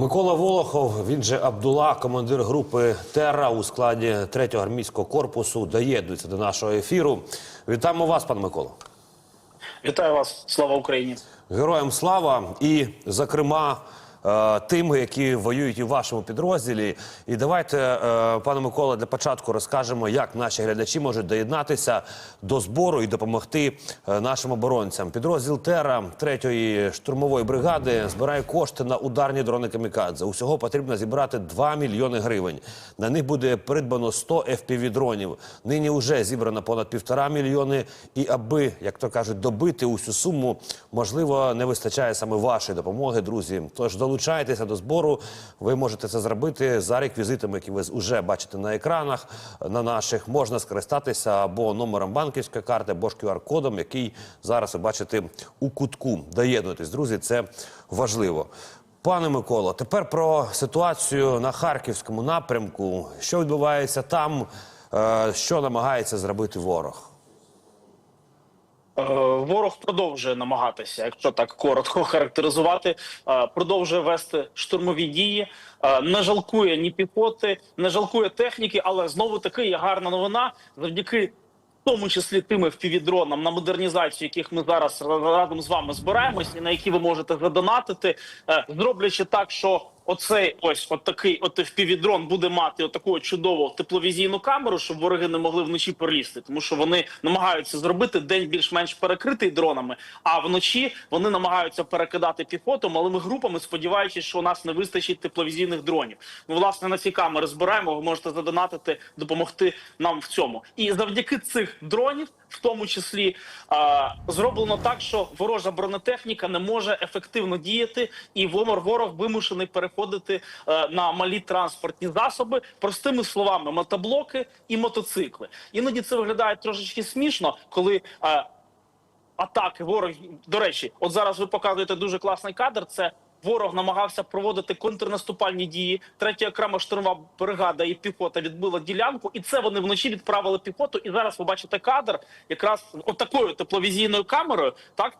Микола Волохов, він же Абдула, командир групи Терра у складі 3-го армійського корпусу, доєднується до нашого ефіру. Вітаємо вас, пан Миколо. Вітаю вас, слава Україні. Героям слава і, зокрема, е, тим, які воюють і в вашому підрозділі. І давайте, е, пане Микола, для початку розкажемо, як наші глядачі можуть доєднатися до збору і допомогти е, нашим оборонцям. Підрозділ Тера 3-ї штурмової бригади збирає кошти на ударні дрони камікадзе. Усього потрібно зібрати 2 мільйони гривень. На них буде придбано 100 fpv дронів. Нині вже зібрано понад півтора мільйони. І аби, як то кажуть, добити усю суму, можливо, не вистачає саме вашої допомоги, друзі. Тож долучайтеся до збору. Ви можете це зробити за реквізитами, які ви вже бачите на екранах. На наших можна скористатися або номером банківської карти, або ж QR-кодом, який зараз ви бачите у кутку. Доєднуйтесь, друзі, це важливо. Пане Миколо, тепер про ситуацію на харківському напрямку. Що відбувається там, е, що намагається зробити ворог? Е, Ворог продовжує намагатися, якщо так коротко характеризувати, е, продовжує вести штурмові дії, е, не жалкує ні піхоти, не жалкує техніки, але знову таки є гарна новина завдяки. В тому числі тими впівдронам на модернізацію, яких ми зараз разом з вами збираємось, і на які ви можете задонатити, зроблячи так, що оцей ось от такий от впівдрон буде мати отаку чудову тепловізійну камеру, щоб вороги не могли вночі пролізти, тому що вони намагаються зробити день більш-менш перекритий дронами, а вночі вони намагаються перекидати піхоту малими групами, сподіваючись, що у нас не вистачить тепловізійних дронів. Ми власне на ці камери збираємо. Ви можете задонатити, допомогти нам в цьому. І завдяки цих дронів, в тому числі, а, зроблено так, що ворожа бронетехніка не може ефективно діяти, і ворог ворог вимушений переходити е, на малі транспортні засоби, простими словами, мотоблоки і мотоцикли. Іноді це виглядає трошечки смішно, коли. е, атаки ворог до речі, от зараз ви показуєте дуже класний кадр. Це ворог намагався проводити контрнаступальні дії. Третя окрема штурмова бригада і піхота відбила ділянку, і це вони вночі відправили піхоту. І зараз ви бачите кадр, якраз от такою тепловізійною камерою, так.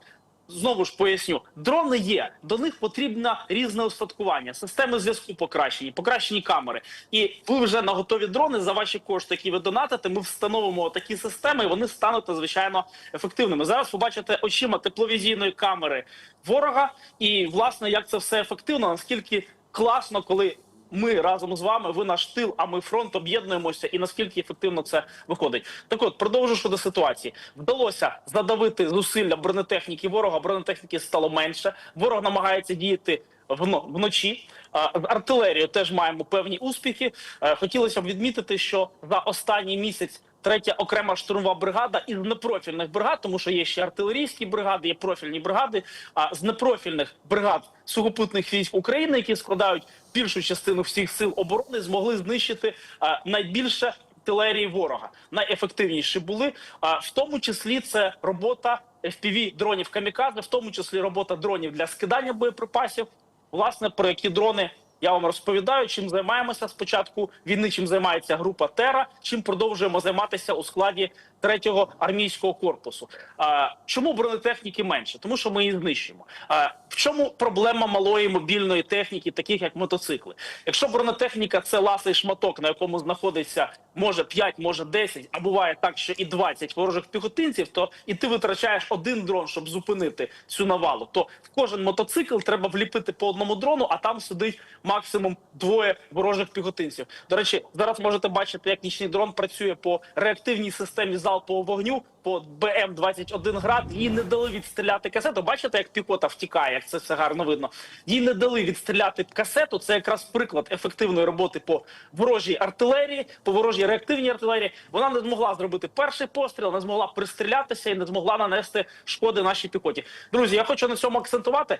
Знову ж поясню, дрони є. До них потрібно різне устаткування, системи зв'язку покращені, покращені камери. І ви вже на готові дрони за ваші кошти, які ви донатите. Ми встановимо такі системи, і вони стануть надзвичайно ефективними. Зараз побачите очима тепловізійної камери ворога, і власне як це все ефективно, наскільки класно, коли. Ми разом з вами, ви наш тил, а ми фронт об'єднуємося, і наскільки ефективно це виходить. Так от, продовжу щодо ситуації. Вдалося задавити зусилля бронетехніки ворога. Бронетехніки стало менше. Ворог намагається діяти вно- вночі. З артилерією теж маємо певні успіхи. Е, Хотілося б відмітити, що за останній місяць. Третя окрема штурмова бригада із непрофільних бригад, тому що є ще артилерійські бригади, є профільні бригади. А з непрофільних бригад сухопутних військ України, які складають більшу частину всіх сил оборони, змогли знищити а, найбільше артилерії ворога. Найефективніші були. А в тому числі це робота FPV дронів камікадзе, в тому числі робота дронів для скидання боєприпасів. Власне, про які дрони я вам розповідаю, чим займаємося спочатку війни, чим займається група Тера, чим продовжуємо займатися у складі третього армійського корпусу. А, чому бронетехніки менше? Тому що ми її знищуємо. А, в чому проблема малої мобільної техніки, таких як мотоцикли? Якщо бронетехніка це ласий шматок, на якому знаходиться може 5, може 10, а буває так, що і 20 ворожих піхотинців, то і ти витрачаєш один дрон, щоб зупинити цю навалу. То в кожен мотоцикл треба вліпити по одному дрону, а там сидить максимум двоє ворожих піхотинців. До речі, зараз можете бачити, як нічний дрон працює по реактивній системі залпового вогню. По БМ 21 град їй не дали відстріляти касету. Бачите, як піхота втікає, як це все гарно видно. Їй не дали відстріляти касету. Це якраз приклад ефективної роботи по ворожій артилерії, по ворожій реактивній артилерії. Вона не змогла зробити перший постріл, не змогла пристрілятися і не змогла нанести шкоди нашій піхоті. Друзі, я хочу на цьому акцентувати.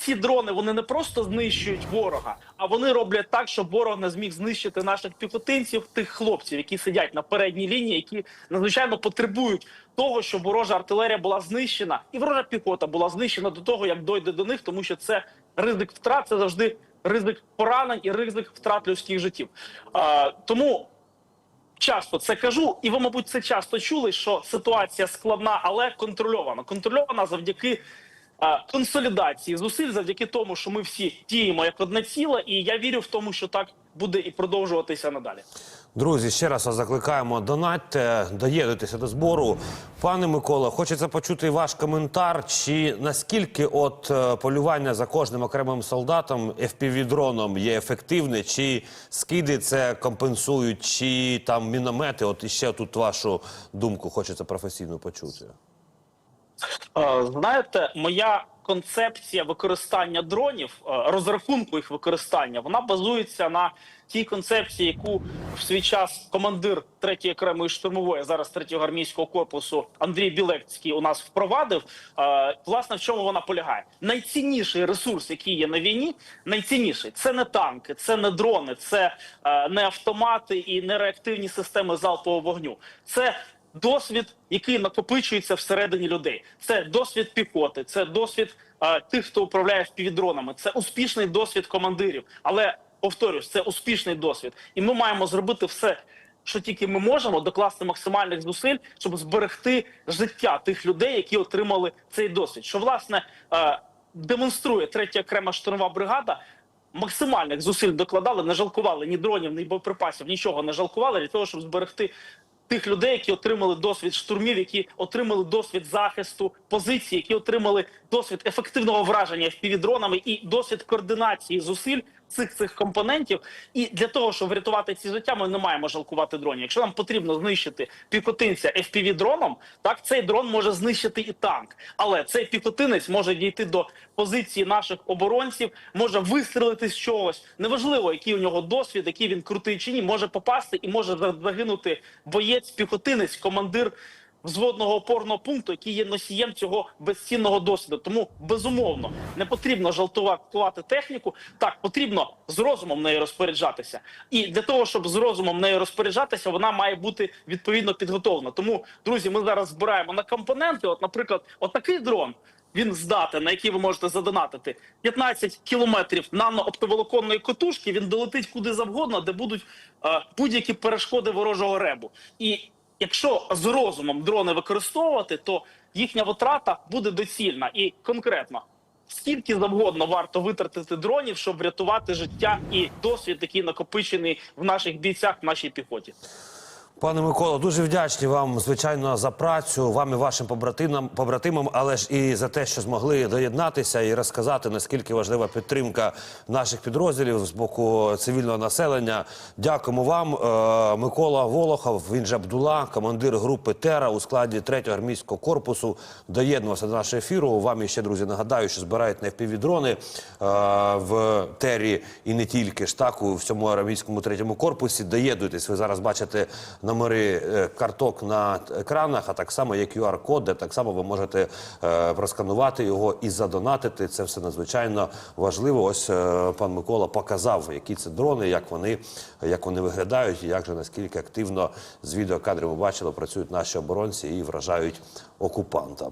Ці дрони вони не просто знищують ворога, а вони роблять так, щоб ворог не зміг знищити наших піхотинців, тих хлопців, які сидять на передній лінії, які надзвичайно потребують того, щоб ворожа артилерія була знищена, і ворожа піхота була знищена до того, як дойде до них, тому що це ризик втрат, це завжди ризик поранень і ризик втрат людських життів. А, тому часто це кажу, і ви, мабуть, це часто чули, що ситуація складна, але контрольована. Контрольована завдяки консолідації зусиль завдяки тому, що ми всі діємо як одне ціле, і я вірю в тому, що так буде і продовжуватися надалі. Друзі, ще раз вас закликаємо донатьте, доєднуйтеся до збору. Пане Микола, хочеться почути ваш коментар. Чи наскільки от е, полювання за кожним окремим солдатом FPV-дроном є ефективне, чи скиди це компенсують, чи там міномети? От іще тут вашу думку хочеться професійно почути. Е, Знаєте, моя концепція використання дронів, е, розрахунку їх використання, вона базується на тій концепції, яку в свій час командир 3-ї окремої штурмової, зараз 3-го армійського корпусу Андрій Білецький у нас впровадив. Е, Власне, в чому вона полягає? Найцінніший ресурс, який є на війні, найцінніший це не танки, це не дрони, це не автомати і не реактивні системи залпового вогню. Це досвід, який накопичується всередині людей. Це досвід піхоти, це досвід е, тих, хто управляє впівдронами, це успішний досвід командирів. Але повторюсь, це успішний досвід, і ми маємо зробити все. Що тільки ми можемо докласти максимальних зусиль, щоб зберегти життя тих людей, які отримали цей досвід. Що власне демонструє третя окрема штурмова бригада. Максимальних зусиль докладали, не жалкували ні дронів, ні боєприпасів, нічого не жалкували для того, щоб зберегти тих людей, які отримали досвід штурмів, які отримали досвід захисту позиції, які отримали досвід ефективного враження впівдронами і досвід координації зусиль цих цих компонентів. І для того, щоб врятувати ці життя, ми не маємо жалкувати дронів. Якщо нам потрібно знищити піхотинця fpv дроном, так цей дрон може знищити і танк, але цей піхотинець може дійти до позиції наших оборонців, може вистрелити з чогось. Неважливо, який у нього досвід, який він крутий чи ні, може попасти і може загинути боєць, піхотинець, командир взводного опорного пункту, який є носієм цього безцінного досвіду. Тому безумовно не потрібно жалтувати техніку. Так потрібно з розумом нею розпоряджатися. І для того, щоб з розумом нею розпоряджатися, вона має бути відповідно підготовлена. Тому, друзі, ми зараз збираємо на компоненти. От, наприклад, отакий дрон. Він здатен, на який ви можете задонатити 15 кілометрів нано-оптоволоконної котушки. Він долетить куди завгодно, де будуть е, будь-які перешкоди ворожого ребу. І якщо з розумом дрони використовувати, то їхня витрата буде доцільна і конкретно. Скільки завгодно варто витратити дронів, щоб врятувати життя і досвід, який накопичений в наших бійцях, в нашій піхоті. Пане Микола, дуже вдячні вам, звичайно, за працю, вам і вашим побратимам, побратимам, але ж і за те, що змогли доєднатися і розказати, наскільки важлива підтримка наших підрозділів з боку цивільного населення. Дякуємо вам, Е, Микола Волохов, він же Абдула, командир групи Тера у складі 3-го армійського корпусу, доєднувався до нашого ефіру. Вам іще, друзі, нагадаю, що збирають на FPV-дрони е, в Тері і не тільки ж так у всьому армійському третьому корпусі. Доєднуйтесь, ви зараз бачите номери е, карток на екранах, а так само є QR-код, де так само ви можете е, просканувати його і задонатити. Це все надзвичайно важливо. Ось е, пан Микола показав, які це дрони, як вони, як вони виглядають, і як же наскільки активно з відеокадрів ми бачили, працюють наші оборонці і вражають окупанта.